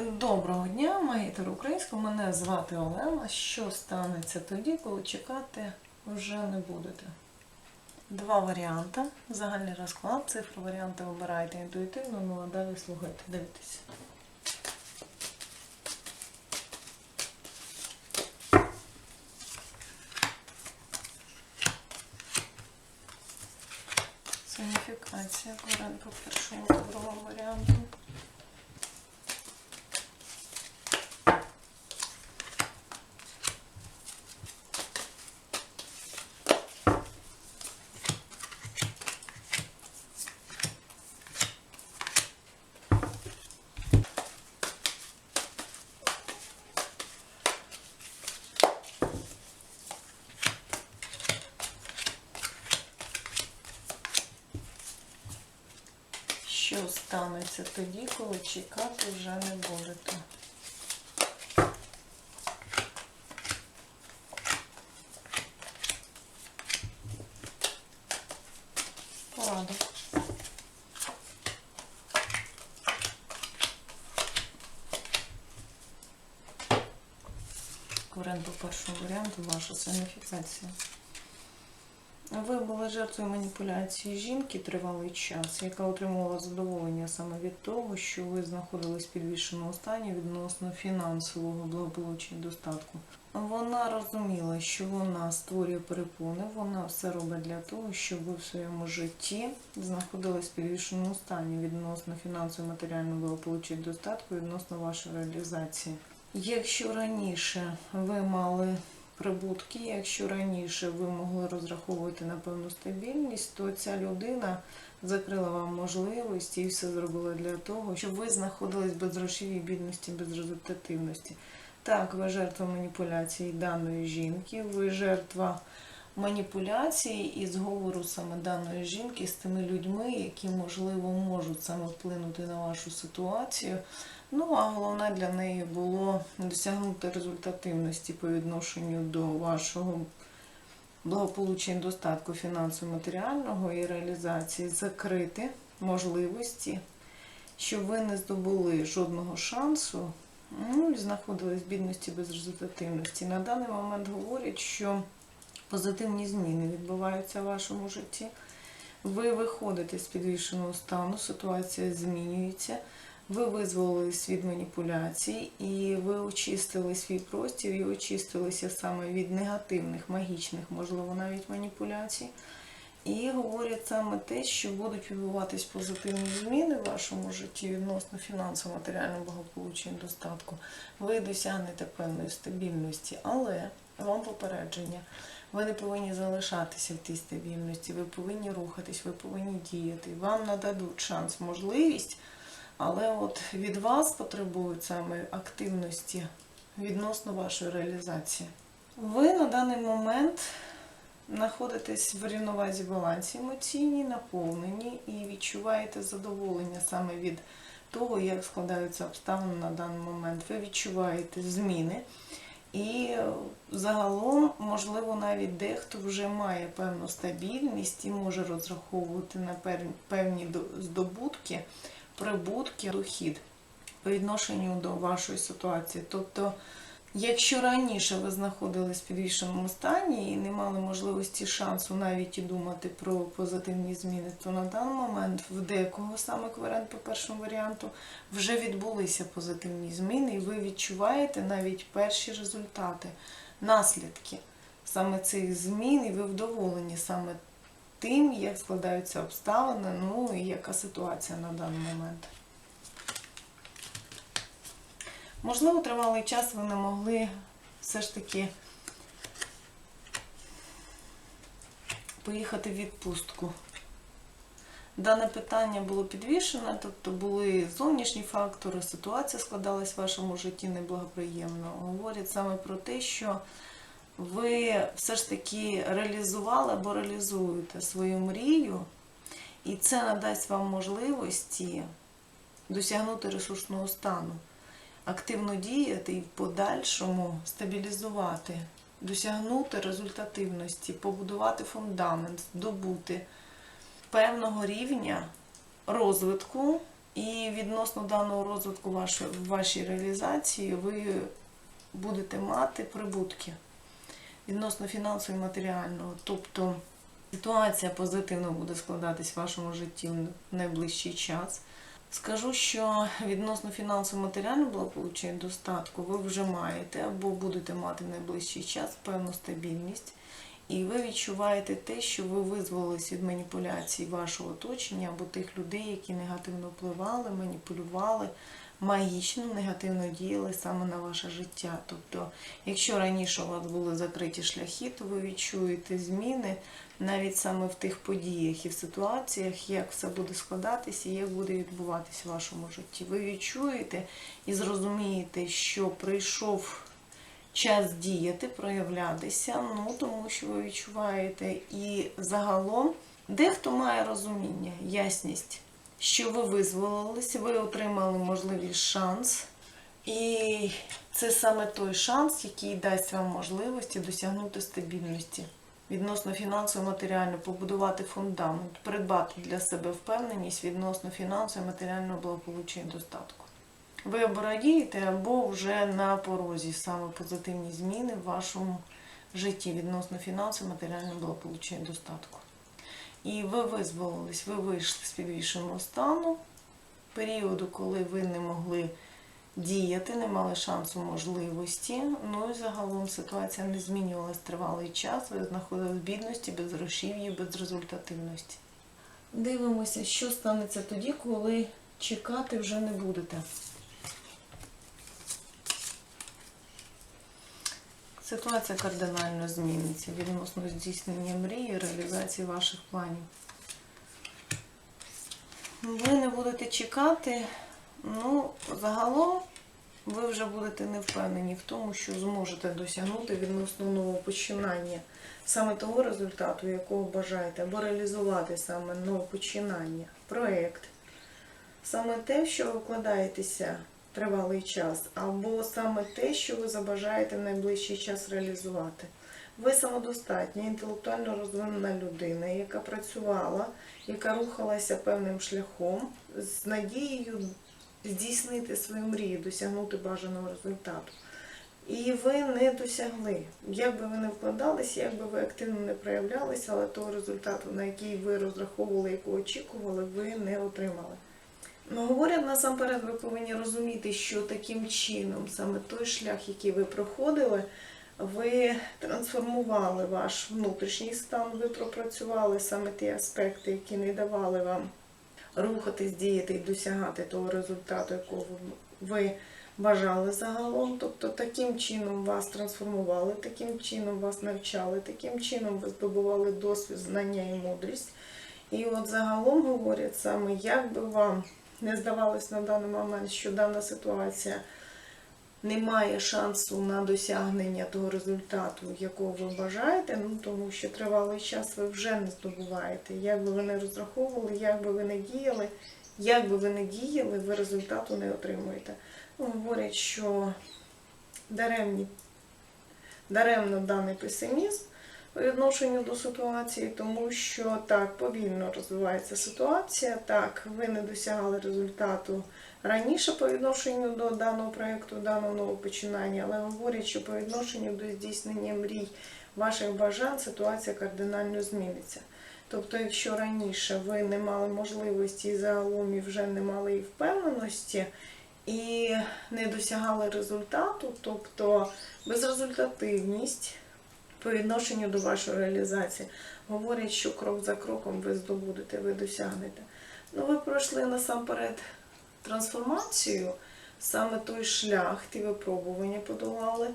Доброго дня, магітер українського. Мене звати Олена. Що станеться тоді, коли чекати вже не будете? Два варіанти. Загальний розклад. Цифри варіанти обирайте інтуїтивно, ну а далі слухайте, дивіться. Соніфікація корен по першому другому варіанту. Що станеться тоді, коли чекати вже не будете? Порада. Варіант по першому варіанту ваша саніфікація. Ви були жертвою маніпуляції жінки тривалий час, яка отримувала задоволення саме від того, що ви знаходились в підвішеному стані відносно фінансового благополуччя достатку. Вона розуміла, що вона створює перепони, вона все робить для того, щоб ви в своєму житті знаходились в підвішеному стані відносно фінансового матеріального благополуччя достатку, відносно вашої реалізації. Якщо раніше ви мали прибутки, якщо раніше ви могли розраховувати на певну стабільність, то ця людина закрила вам можливості і все зробила для того, щоб ви знаходились без грошовій бідності, без результативності. Так, ви жертва маніпуляції даної жінки, ви жертва маніпуляції і зговору саме даної жінки з тими людьми, які, можливо, можуть саме вплинути на вашу ситуацію. Ну, а головне для неї було досягнути результативності по відношенню до вашого благополуччя і достатку фінансово-матеріального і реалізації, закрити можливості, щоб ви не здобули жодного шансу, ну і знаходились в бідності без результативності. На даний момент говорять, що позитивні зміни відбуваються в вашому житті. Ви виходите з підвішеного стану, ситуація змінюється. Ви визволились від маніпуляцій і ви очистили свій простір і очистилися саме від негативних, магічних, можливо, навіть маніпуляцій. І говорять саме те, що будуть відбуватись позитивні зміни в вашому житті відносно фінансово матеріального благополуччя і достатку. Ви досягнете певної стабільності, але вам попередження. Ви не повинні залишатися в тій стабільності, ви повинні рухатись, ви повинні діяти. Вам нададуть шанс, можливість. Але от від вас потребують саме активності відносно вашої реалізації. Ви на даний момент знаходитесь в рівновазі балансі емоційній, наповнені і відчуваєте задоволення саме від того, як складаються обставини на даний момент. Ви відчуваєте зміни. І загалом, можливо, навіть дехто вже має певну стабільність і може розраховувати на певні здобутки прибутки, дохід по відношенню до вашої ситуації. Тобто, якщо раніше ви знаходились в підвішеному стані і не мали можливості шансу навіть і думати про позитивні зміни, то на даний момент в декого саме кварент по першому варіанту вже відбулися позитивні зміни, і ви відчуваєте навіть перші результати, наслідки саме цих змін, і ви вдоволені саме тим, як складаються обставини, ну і яка ситуація на даний момент. Можливо, тривалий час ви не могли все ж таки поїхати в відпустку. Дане питання було підвішене, тобто були зовнішні фактори, ситуація складалась в вашому житті неблагоприємно. Говорять саме про те, що ви все ж таки реалізували або реалізуєте свою мрію, і це надасть вам можливості досягнути ресурсного стану, активно діяти і в подальшому стабілізувати, досягнути результативності, побудувати фундамент, здобути певного рівня розвитку. І відносно даного розвитку вашої, вашій реалізації ви будете мати прибутки відносно фінансово і матеріального. Тобто ситуація позитивно буде складатись в вашому житті в найближчий час. Скажу, що відносно фінансово-матеріального благополуччя і достатку ви вже маєте або будете мати в найближчий час певну стабільність. І ви відчуваєте те, що ви визволились від маніпуляцій вашого оточення або тих людей, які негативно впливали, маніпулювали, магічно негативно діяли саме на ваше життя. Тобто, якщо раніше у вас були закриті шляхи, то ви відчуєте зміни навіть саме в тих подіях і в ситуаціях, як все буде складатися і як буде відбуватися в вашому житті. Ви відчуєте і зрозумієте, що прийшов час діяти, проявлятися, ну тому що ви відчуваєте і загалом дехто має розуміння, ясність, що ви визволилися, ви отримали можливість шанс. І це саме той шанс, який дасть вам можливості досягнути стабільності відносно фінансово матеріально, побудувати фундамент, придбати для себе впевненість відносно фінансово матеріального благополуччя і достатку. Ви або радієте, або вже на порозі саме позитивні зміни в вашому житті відносно фінансово матеріального благополуччя і достатку. І ви визволились, ви вийшли з підвішеного стану, періоду, коли ви не могли діяти, не мали шансу можливості. Ну і загалом ситуація не змінювалась тривалий час, ви знаходились в бідності, без грошів'ї, без результативності. Дивимося, що станеться тоді, коли чекати вже не будете. Ситуація кардинально зміниться відносно здійснення мрії реалізації ваших планів. Ви не будете чекати, ну, загалом ви вже будете не впевнені в тому, що зможете досягнути відносно нового починання саме того результату, якого бажаєте, або реалізувати саме нове починання, проєкт, саме те, що ви вкладаєтеся тривалий час, або саме те, що ви забажаєте в найближчий час реалізувати. Ви самодостатня, інтелектуально розвинена людина, яка працювала, яка рухалася певним шляхом з надією здійснити свою мрію, досягнути бажаного результату. І ви не досягли. Як би ви не вкладалися, як би ви активно не проявлялися, але того результату, на який ви розраховували, якого очікували, ви не отримали. Ну, говорять, насамперед, ви повинні розуміти, що таким чином, саме той шлях, який ви проходили, ви трансформували ваш внутрішній стан, ви пропрацювали саме ті аспекти, які не давали вам рухатись, діяти і досягати того результату, якого ви бажали загалом. Тобто таким чином вас трансформували, таким чином вас навчали, таким чином ви здобували досвід, знання і мудрість. І от загалом говорять саме, як би вам не здавалось на даний момент, що дана ситуація не має шансу на досягнення того результату, якого ви бажаєте, ну тому що тривалий час ви вже не здобуваєте. Як би ви не розраховували, як би ви не діяли, як би ви не діяли, ви результату не отримуєте. Ну, говорять, що даремні, даремно даний песимізм по відношенню до ситуації, тому що так повільно розвивається ситуація, так ви не досягали результату раніше по відношенню до даного проєкту, даного нового починання, але говорять, що по відношенню до здійснення мрій ваших бажань ситуація кардинально зміниться. Тобто, якщо раніше ви не мали можливості і загалом і вже не мали і впевненості, і не досягали результату, тобто безрезультативність по відношенню до вашої реалізації, говорять, що крок за кроком ви здобудете, ви досягнете. Ну, ви пройшли насамперед трансформацію, саме той шлях, ті випробування подолали,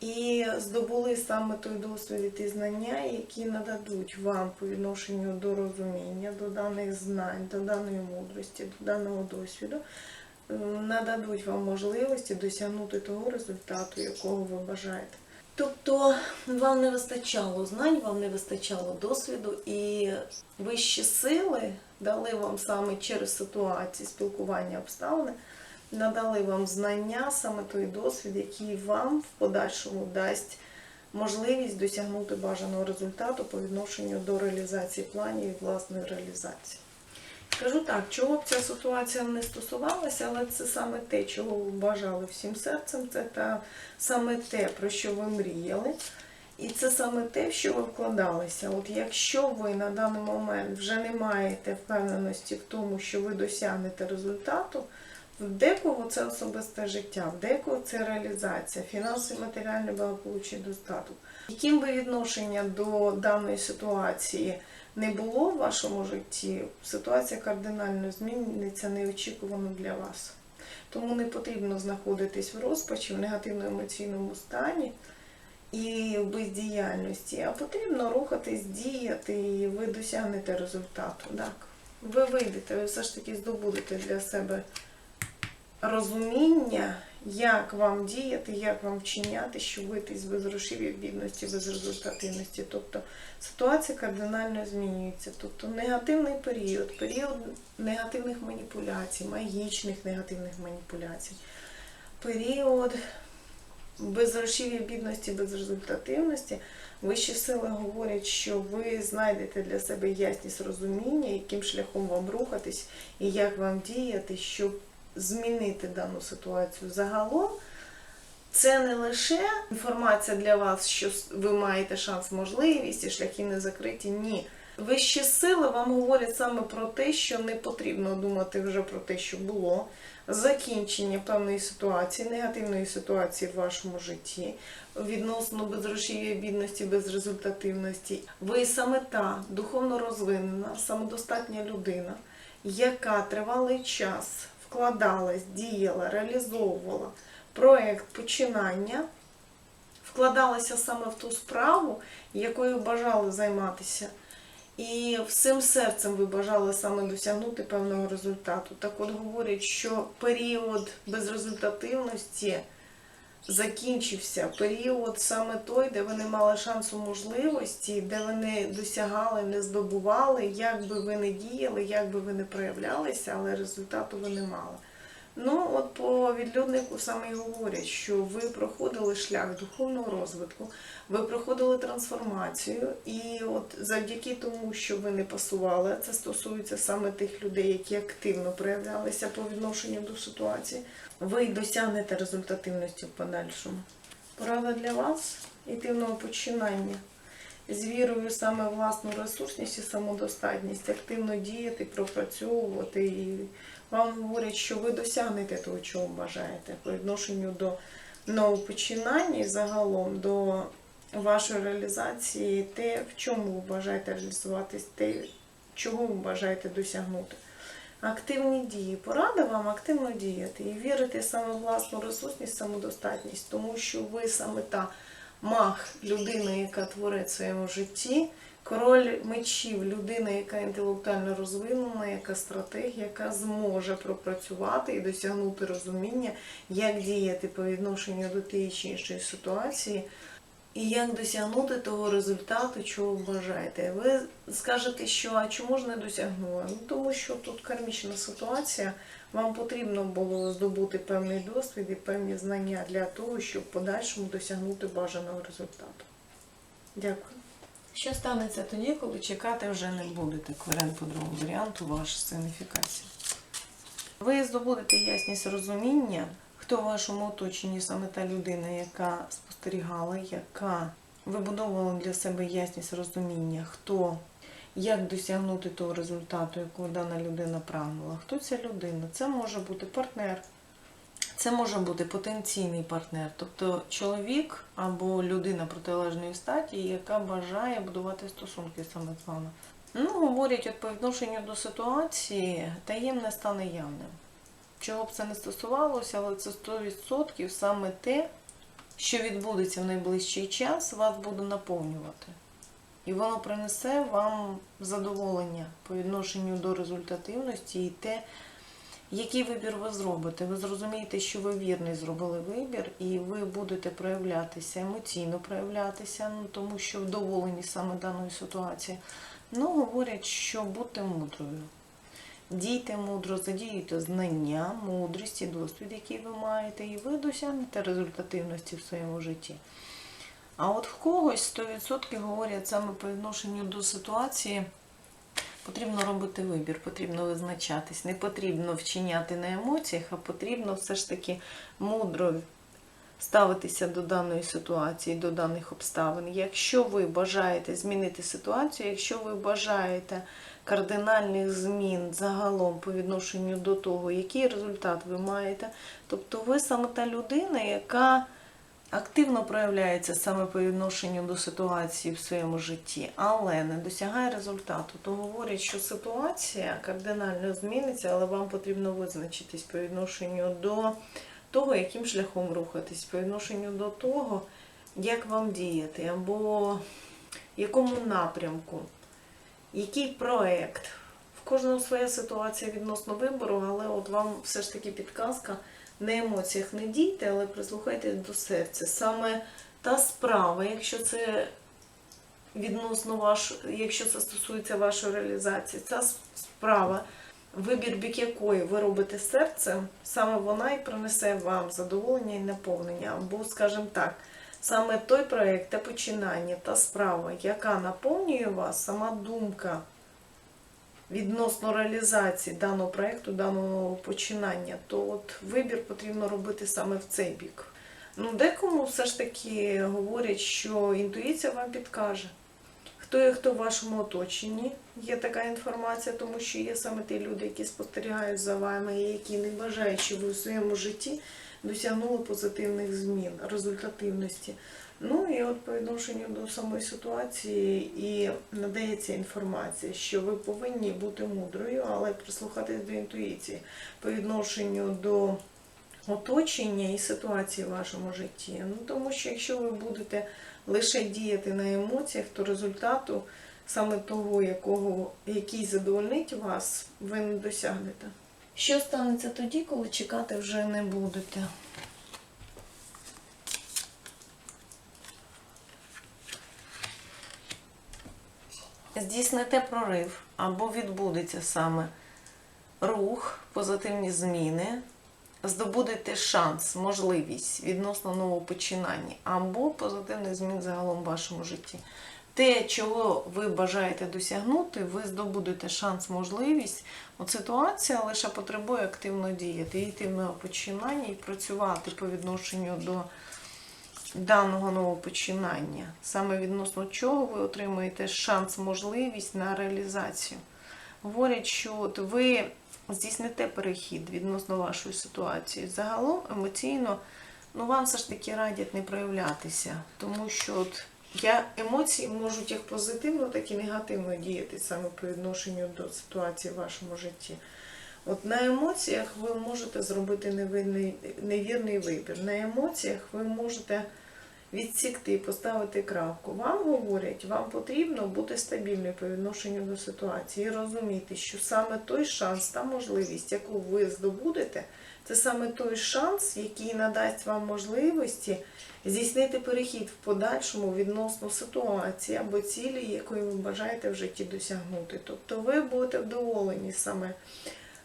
і здобули саме той досвід і ті знання, які нададуть вам по відношенню до розуміння, до даних знань, до даної мудрості, до даного досвіду, нададуть вам можливості досягнути того результату, якого ви бажаєте. Тобто вам не вистачало знань, вам не вистачало досвіду, і вищі сили дали вам саме через ситуації, спілкування, обставини, надали вам знання, саме той досвід, який вам в подальшому дасть можливість досягнути бажаного результату по відношенню до реалізації планів і власної реалізації. Скажу так, чого б ця ситуація не стосувалася, але це саме те, чого ви бажали всім серцем, це та саме те, про що ви мріяли. І це саме те, в що ви вкладалися. От якщо ви на даний момент вже не маєте впевненості в тому, що ви досягнете результату, в декого це особисте життя, в декого це реалізація, фінансове, матеріальне благополуччя, достаток. Яким би відношення до даної ситуації не було в вашому житті, ситуація кардинально зміниться неочікувано для вас. Тому не потрібно знаходитись в розпачі, в негативно-емоційному стані і в бездіяльності, а потрібно рухатись, діяти, і ви досягнете результату. Так. Ви вийдете, ви все ж таки здобудете для себе розуміння, як вам діяти, як вам вчиняти, щоб вийти з безгрошів'я, бідності, безрезультативності. Тобто ситуація кардинально змінюється. Тобто негативний період, період негативних маніпуляцій, магічних негативних маніпуляцій, період безгрошів'я, бідності, безрезультативності. Вищі сили говорять, що ви знайдете для себе ясність розуміння, яким шляхом вам рухатись і як вам діяти, щоб змінити дану ситуацію. Загалом це не лише інформація для вас, що ви маєте шанс, можливість і шляхи не закриті. Ні. Вищі сили вам говорять саме про те, що не потрібно думати вже про те, що було, закінчення певної ситуації, негативної ситуації в вашому житті, відносно безгрошів'я, бідності, безрезультативності. Ви саме та духовно розвинена, самодостатня людина, яка тривалий час вкладалась, діяла, реалізовувала проект починання, вкладалася саме в ту справу, якою бажали займатися. І всім серцем ви бажали саме досягнути певного результату. Так от говорять, що період безрезультативності закінчився. Період саме той, де вони мали шансу можливості, де вони досягали, не здобували, як би ви не діяли, як би ви не проявлялися, але результату ви не мали. Ну, от по відлюднику саме й говорять, що ви проходили шлях духовного розвитку, ви проходили трансформацію, і от завдяки тому, що ви не пасували, це стосується саме тих людей, які активно проявлялися по відношенню до ситуації, ви досягнете результативності в подальшому. Порада для вас ітивного починання. З вірою саме власну ресурсність і самодостатність, активно діяти, пропрацьовувати. І вам говорять, що ви досягнете того, чого бажаєте по відношенню до новопочинання і загалом до вашої реалізації, те, в чому ви бажаєте реалізуватись, те, чого ви бажаєте досягнути. Активні дії. Порада вам активно діяти і вірити саме власну ресурсність, самодостатність, тому що ви саме та маг, людина, яка творить в своєму житті, король мечів, людина, яка інтелектуально розвинена, яка стратегія, яка зможе пропрацювати і досягнути розуміння, як діяти по відношенню до тієї чи іншої ситуації. І як досягнути того результату, чого ви бажаєте. Ви скажете, що а чому ж не досягнула? Ну тому що тут кармічна ситуація, вам потрібно було здобути певний досвід і певні знання для того, щоб в подальшому досягнути бажаного результату. Дякую. Що станеться тоді, коли чекати вже не будете? Варіант по другому варіанту, ваша сигніфікація. Ви здобудете ясність розуміння, хто в вашому оточенні саме та людина, яка спостерігала, яка вибудовувала для себе ясність розуміння, хто, як досягнути того результату, якого дана людина прагнула. Хто ця людина? Це може бути партнер, це може бути потенційний партнер, тобто чоловік або людина протилежної статі, яка бажає будувати стосунки саме з вами. Ну, говорять, от по відношенню до ситуації таємне стане явним. Чого б це не стосувалося, але це 100% саме те, що відбудеться в найближчий час, вас буде наповнювати. І воно принесе вам задоволення по відношенню до результативності і те, який вибір ви зробите. Ви зрозумієте, що ви вірний зробили вибір, і ви будете проявлятися, емоційно проявлятися, ну, тому що вдоволені саме даною ситуацією. Ну, говорять, що будьте мудрою. Дійте мудро, задіюйте знання, мудрість і досвід, який ви маєте, і ви досягнете результативності в своєму житті. А от в когось 100% говорять саме по відношенню до ситуації, Потрібно робити вибір, потрібно визначатись. Не потрібно вчиняти на емоціях, а потрібно все ж таки мудро ставитися до даної ситуації, до даних обставин. Якщо ви бажаєте змінити ситуацію, якщо ви бажаєте кардинальних змін загалом по відношенню до того, який результат ви маєте, тобто ви саме та людина, яка активно проявляється саме по відношенню до ситуації в своєму житті, але не досягає результату, то говорять, що ситуація кардинально зміниться, але вам потрібно визначитись по відношенню до того, яким шляхом рухатись, по відношенню до того, як вам діяти, або якому напрямку, який проект. В кожного своя ситуація відносно вибору, але от вам все ж таки підказка на емоціях не дійте, але прислухайтесь до серця. Саме та справа, якщо це відносно ваш, якщо це стосується вашої реалізації, ця справа, вибір бік якої ви робите серцем, саме вона і принесе вам задоволення і наповнення. Або, скажімо так, саме той проєкт, те починання, та справа, яка наповнює вас, сама думка відносно реалізації даного проєкту, даного починання, то от вибір потрібно робити саме в цей бік. Ну, декому все ж таки говорять, що інтуїція вам підкаже. Хто хто в вашому оточенні, є така інформація, тому що є саме ті люди, які спостерігають за вами, і які не бажають, щоб ви в своєму житті досягнули позитивних змін, результативності. Ну і от по відношенню до самої ситуації і надається інформація, що ви повинні бути мудрою, але прислухатись до інтуїції по відношенню до оточення і ситуації в вашому житті. Ну тому що якщо ви будете лише діяти на емоціях, то результату саме того, якого, який задовольнить вас, ви не досягнете. Що станеться тоді, коли чекати вже не будете? Здійсните прорив або відбудеться саме рух, позитивні зміни, здобудете шанс, можливість відносно нового починання, або позитивних змін загалом в вашому житті. Те, чого ви бажаєте досягнути, ви здобудете шанс, можливість. От ситуація лише потребує активно діяти, йти в нове починання і працювати по відношенню до даного нового починання. Саме відносно чого ви отримуєте шанс, можливість на реалізацію. Говорять, що от ви здійсните перехід відносно вашої ситуації. Загалом емоційно ну, вам все ж таки радять не проявлятися, тому що от я, емоції можуть як позитивно, так і негативно діяти саме по відношенню до ситуації в вашому житті. От на емоціях ви можете зробити невинний, невірний вибір. На емоціях ви можете відсікти і поставити крапку. Вам говорять, вам потрібно бути стабільною по відношенню до ситуації і розуміти, що саме той шанс та можливість, яку ви здобудете, це саме той шанс, який надасть вам можливості здійснити перехід в подальшому відносно ситуації або цілі, якої ви бажаєте в житті досягнути. Тобто ви будете вдоволені саме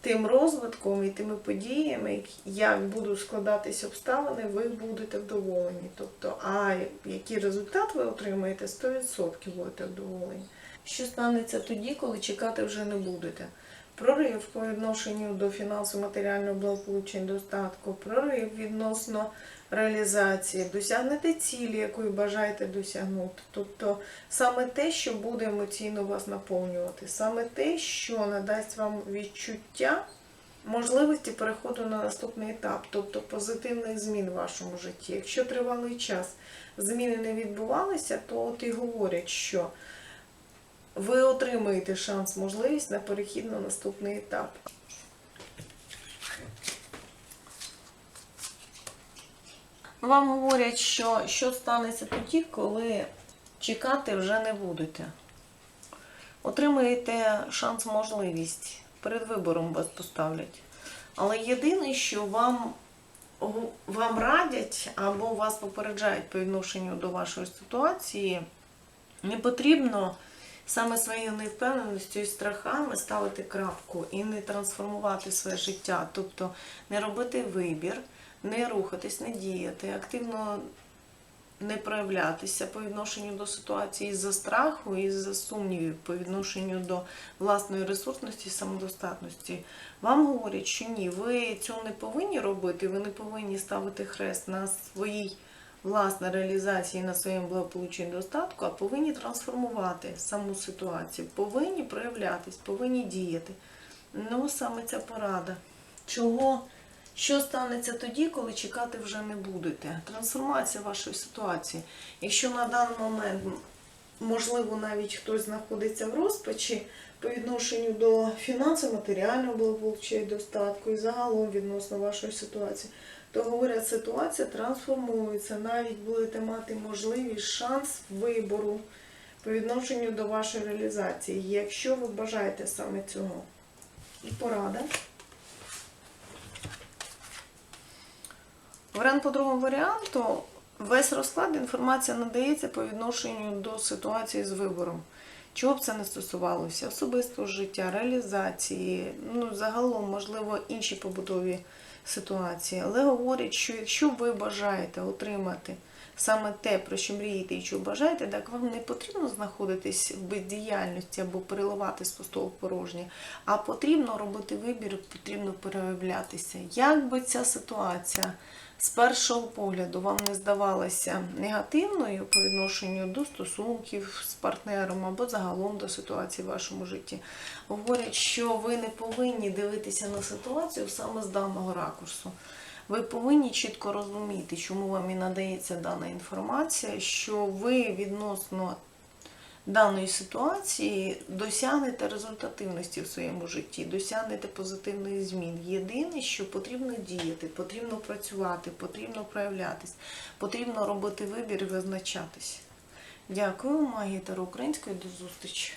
тим розвитком і тими подіями, як будуть складатись обставини, ви будете вдоволені. Тобто, а який результат ви отримаєте, 100% будете вдоволені. Що станеться тоді, коли чекати вже не будете? Прорив по відношенню до фінансово матеріального благополуччя, достатку, прорив відносно реалізації, досягнете цілі, якої бажаєте досягнути. Тобто саме те, що буде емоційно вас наповнювати, саме те, що надасть вам відчуття можливості переходу на наступний етап, тобто позитивних змін в вашому житті. Якщо тривалий час зміни не відбувалися, то от і говорять, що ви отримаєте шанс, можливість на перехід на наступний етап. Вам говорять, що що станеться тоді, коли чекати вже не будете. Отримаєте шанс, можливість. Перед вибором вас поставлять. Але єдине, що вам, вам радять або вас попереджають по відношенню до вашої ситуації, не потрібно саме своєю невпевненістю і страхами ставити крапку і не трансформувати своє життя, тобто не робити вибір, не рухатись, не діяти, активно не проявлятися по відношенню до ситуації із-за страху, із-за сумнівів по відношенню до власної ресурсності і самодостатності. Вам говорять, що ні, ви цього не повинні робити, ви не повинні ставити хрест на своїй власне реалізації на своєму благополуччі і достатку, а повинні трансформувати саму ситуацію, повинні проявлятись, повинні діяти. Ну, саме ця порада. Чого? Що станеться тоді, коли чекати вже не будете? Трансформація вашої ситуації. Якщо на даний момент, можливо, навіть хтось знаходиться в розпачі по відношенню до фінансово матеріального благополуччя і достатку і загалом відносно вашої ситуації, то говорять, ситуація трансформується, навіть будете мати можливість, шанс вибору по відношенню до вашої реалізації, якщо ви бажаєте саме цього. І порада. Варіант по другому варіанту. Весь розклад інформація надається по відношенню до ситуації з вибором. Чого б це не стосувалося? Особистого життя, реалізації, ну, загалом, можливо, інші побутові ситуації. Але говорять, що якщо ви бажаєте отримати саме те, про що мрієте і що бажаєте, так вам не потрібно знаходитись в бездіяльності або переливати з пустого в порожнє, а потрібно робити вибір, потрібно проявлятися. Як би ця ситуація з першого погляду вам не здавалася негативною по відношенню до стосунків з партнером або загалом до ситуації в вашому житті, говорять, що ви не повинні дивитися на ситуацію саме з даного ракурсу. Ви повинні чітко розуміти, чому вам і надається дана інформація, що ви відносно даної ситуації досягнете результативності в своєму житті, досягнете позитивних змін. Єдине, що потрібно діяти, потрібно працювати, потрібно проявлятись, потрібно робити вибір і визначатись. Дякую, магія Таро Української, до зустрічі!